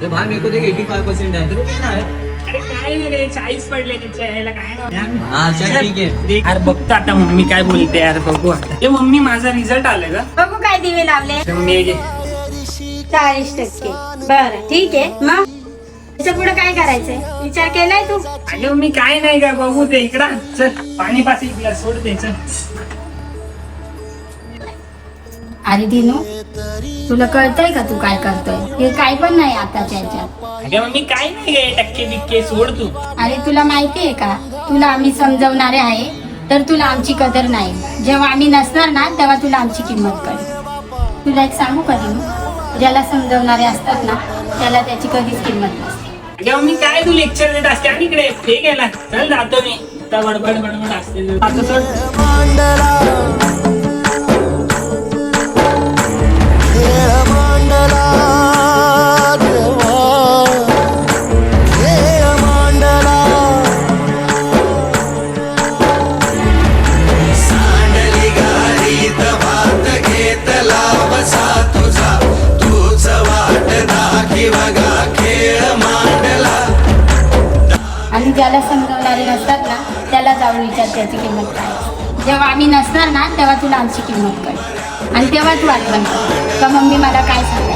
तो भाई मेरे को देख एटी फाइव परसेंट है तेरे को कितना है अरे काय नाही रे चाळीस पडले त्याच्या यायला काय नाही. हाँ चल ठीक है यार बघतो आता मम्मी काय बोलते यार बघू आता. ए मम्मी माझा रिझल्ट आलाय का बघू काय दिवे लावले. मम्मी हे घे. चाळीस टक्के. बरं ठीक आहे. मग? त्याच्या पुढे काय करायचंय? विचार केलाय तू? अरे मम्मी काय नाही का बघू ते इकडं चल पाणी पास इकडं सोड ते चल. अरे दिनू तुला कळतंय का तू काय करतोय? हे काय पण नाही आताच्या ह्याच्यात अरे मम्मी काय नाही गे टक्के बिक्के सोड तू. अरे तुला माहितीये का? तुला आम्ही समजवणारे आहे तर तुला आमची कदर नाही. जेव्हा आम्ही नसणार ना तेव्हा तुला आमची किंमत कळेल. तुला एक सांगू का दिनू? ज्याला समजवणारे असतात ना त्याला त्याची कधीच किंमत नसते. मम्मी काय तू लेक्चर देत असते? आणि इकडे हे गेला चल जातो मी. आता बडबड बडबड असते. आता सोड आणि ज्याला समजवणारे नसतात ना त्याला जाऊन विचार त्याची किंमत काय जेव्हा आम्ही नसणार ना तेव्हा तुला आमची किंमत कळेल आणि तेव्हा तू आठवण कर. का मम्मी मला काय सांगायचं?